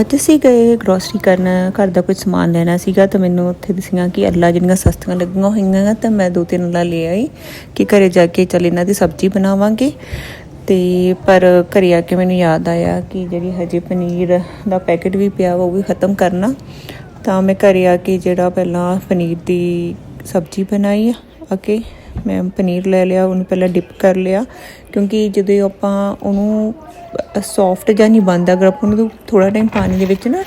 ਅੱਜ ਅਸੀਂ ਗਏ ਗਰੋਸਰੀ ਕਰਨ, ਘਰ ਦਾ ਕੁਝ ਸਮਾਨ ਲੈਣਾ ਸੀਗਾ ਤਾਂ ਮੈਨੂੰ ਉੱਥੇ ਦਿਸੀਆਂ ਕਿ ਅੱਲਾ ਜਿਹੜੀਆਂ ਸਸਤੀਆਂ ਲੱਗੀਆਂ ਹੋਈਆਂ ਤਾਂ ਮੈਂ ਦੋ ਤਿੰਨ ਅੱਲਾ ਲੈ ਆਈ ਕਿ ਘਰੇ ਜਾ ਕੇ ਚੱਲ ਇਹਨਾਂ ਦੀ ਸਬਜ਼ੀ ਬਣਾਵਾਂਗੇ। ਤੇ ਪਰ ਘਰੇ ਆ ਕੇ ਮੈਨੂੰ ਯਾਦ ਆਇਆ ਕਿ ਜਿਹੜੀ ਹਜੇ ਪਨੀਰ ਦਾ ਪੈਕੇਟ ਵੀ ਪਿਆ ਵਾ ਉਹ ਵੀ ਖਤਮ ਕਰਨਾ। ਤਾਂ ਮੈਂ ਘਰੇ ਆ ਕੇ ਜਿਹੜਾ ਪਹਿਲਾਂ ਪਨੀਰ ਦੀ ਸਬਜ਼ੀ ਬਣਾਈ ਆ ਓਕੇ ਮੈਂ ਪਨੀਰ ਲੈ ਲਿਆ, ਉਹਨੂੰ ਪਹਿਲਾਂ ਡਿਪ ਕਰ ਲਿਆ ਕਿਉਂਕਿ ਜਦੋਂ ਆਪਾਂ ਉਹਨੂੰ ਸੌਫਟ ਜਾਂ ਨਹੀਂ ਬਣਦਾ। ਅਗਰ ਆਪਾਂ ਉਹਨੂੰ ਥੋੜਾ ਟਾਈਮ ਪਾਣੀ ਦੇ ਵਿੱਚ ਨਾ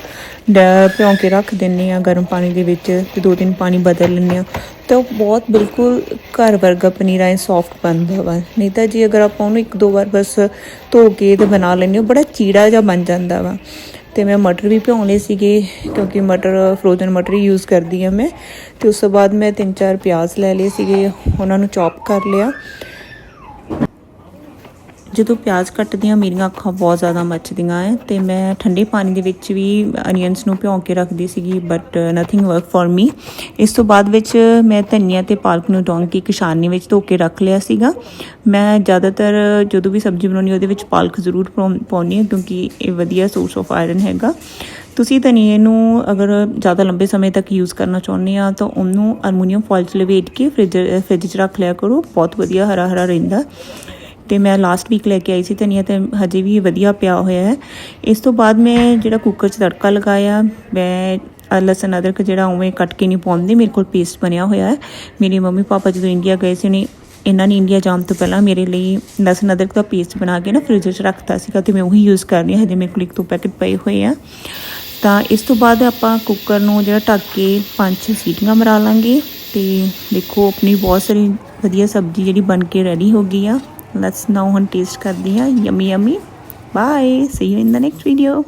ਡ- ਭਿਉਂ ਕੇ ਰੱਖ ਦਿੰਨੇ ਆ ਗਰਮ ਪਾਣੀ ਦੇ ਵਿੱਚ, ਤੇ ਦੋ ਤਿੰਨ ਪਾਣੀ ਬਦਲ ਲੈਂਦੇ ਆ ਤਾਂ ਉਹ ਬਹੁਤ ਬਿਲਕੁਲ ਘਰ ਵਰਗਾ ਪਨੀਰ ਐ ਸੌਫਟ ਬਣਦਾ ਵਾ। ਨਹੀਂ ਤਾਂ ਜੀ ਅਗਰ ਆਪਾਂ ਉਹਨੂੰ ਇੱਕ ਦੋ ਵਾਰ ਬਸ ਧੋ ਕੇ ਤੇ ਬਣਾ ਲੈਂਦੇ ਹਾਂ ਬੜਾ ਚੀੜਾ ਜਿਹਾ ਬਣ ਜਾਂਦਾ ਵਾ। ਤੇ ਮੈਂ ਮਟਰ ਵੀ ਭਿਉਂ ਲਏ ਸੀਗੇ, ਕਿਉਂਕਿ ਮਟਰ ਫਰੋਜ਼ਨ ਮਟਰ ਹੀ ਯੂਜ਼ ਕਰਦੀ ਆ ਮੈਂ। ਤੇ ਉਸ ਤੋਂ ਬਾਅਦ ਮੈਂ ਤਿੰਨ ਚਾਰ ਪਿਆਜ਼ ਲੈ ਲਏ ਸੀਗੇ, ਉਹਨਾਂ ਨੂੰ ਚੌਪ ਕਰ ਲਿਆ। ਜਦੋਂ ਪਿਆਜ਼ ਕੱਟਦੀ ਕੱਟਦੀਆਂ ਮੇਰੀਆਂ ਅੱਖਾਂ ਬਹੁਤ ਜ਼ਿਆਦਾ ਮੱਚਦੀਆਂ ਐ ਤੇ ਮੈਂ ਠੰਡੇ ਪਾਣੀ ਦੇ ਵਿੱਚ ਵੀ ਅਨੀਅਨਸ ਨੂੰ ਭਿਉਂ ਕੇ ਰੱਖਦੀ ਸੀਗੀ but nothing work for me ਇਸ ਤੋਂ ਬਾਅਦ ਵਿੱਚ ਮੈਂ ਧਨੀਆ ਤੇ ਪਾਲਕ ਨੂੰ ਡੋਂਗ ਕੇ ਕਿਸ਼ਾਨੀ ਵਿੱਚ ਧੋ ਕੇ ਰੱਖ ਲਿਆ ਸੀਗਾ। ਮੈਂ ਜ਼ਿਆਦਾਤਰ ਜਦੋਂ ਵੀ ਸਬਜ਼ੀ ਬਣਾਉਣੀ ਉਹਦੇ ਵਿੱਚ ਪਾਲਕ ਜ਼ਰੂਰ ਪਾਉਂ- ਪਾਉਂਦੀ ਹਾਂ ਕਿਉਂਕਿ ਇਹ ਵਧੀਆ ਸੋਰਸ ਆਫ ਆਇਰਨ ਹੈਗਾ। ਤੁਸੀਂ ਧਨੀਏ ਨੂੰ ਅਗਰ ਜ਼ਿਆਦਾ ਲੰਬੇ ਸਮੇਂ ਤੱਕ ਯੂਜ਼ ਕਰਨਾ ਚਾਹੁੰਦੇ ਆ, ਤਾਂ ਉਹਨੂੰ ਅਲਮੂਨੀਅਮ ਫੋਇਲ 'ਚ ਲਵੇਟ ਕੇ ਫ੍ਰਿਜ ਫ੍ਰਿਜ 'ਚ ਰੱਖ ਲਿਆ ਕਰੋ। ਬਹੁਤ ਵਧੀਆ ਹਰਾ ਹਰਾ ਰਹਿੰਦਾ। ਤੇ ਮੈਂ ਲਾਸਟ ਵੀਕ ਲੈ ਕੇ ਆਈ ਸੀ ਧਨੀਆ ਤੇ ਹਜੇ ਵੀ ਵਧੀਆ ਪਿਆ ਹੋਇਆ ਹੈ। ਇਸ ਤੋਂ ਬਾਅਦ ਮੈਂ ਜਿਹੜਾ ਕੁੱਕਰ 'ਚ ਤੜਕਾ ਲਗਾਇਆ, ਮੈਂ ਲਸਣ ਅਦਰਕ ਜਿਹੜਾ ਉਵੇਂ ਕੱਟ ਕੇ ਨਹੀਂ ਪਾਉਂਦੀ, ਮੇਰੇ ਕੋਲ ਪੇਸਟ ਬਣਿਆ ਹੋਇਆ ਹੈ। ਮੇਰੇ ਮੰਮੀ ਪਾਪਾ ਜਦੋਂ ਇੰਡੀਆ ਗਏ ਸੀ ਨੇ ਇਹਨਾਂ ਨੇ ਇੰਡੀਆ ਜਾਣ ਤੋਂ ਪਹਿਲਾਂ ਮੇਰੇ ਲਈ ਲਸਣ ਅਦਰਕ ਦਾ ਪੇਸਟ ਬਣਾ ਕੇ ਨਾ ਫ੍ਰਿਜ 'ਚ ਰੱਖਤਾ ਸੀਗਾ ਤੇ ਮੈਂ ਉਹੀ ਯੂਜ਼ ਕਰਨੀ ਹੈ, ਹਜੇ ਮੇਰੇ ਕੋਲ ਇੱਕ ਦੋ ਪੈਕੇਟ ਪਏ ਹੋਏ ਆ। ਤਾਂ ਇਸ ਤੋਂ ਬਾਅਦ ਆਪਾਂ ਕੁੱਕਰ ਨੂੰ ਜਿਹੜਾ ਢੱਕ ਕੇ ਪੰਜ ਛੇ ਸੀਟੀਆਂ ਮਰਾ ਲਾਂਗੇ ਤੇ ਦੇਖੋ ਆਪਣੀ ਬਹੁਤ ਸਾਰੀ ਵਧੀਆ ਸਬਜ਼ੀ ਜਿਹੜੀ ਬਣ ਕੇ ਰੈਡੀ ਹੋ ਗਈ ਆ। ਲੈਟਸ ਨਾਓ ਹੁਣ ਟੇਸਟ ਕਰਦੀ ਹਾਂ yummy yummy bye see you in the next video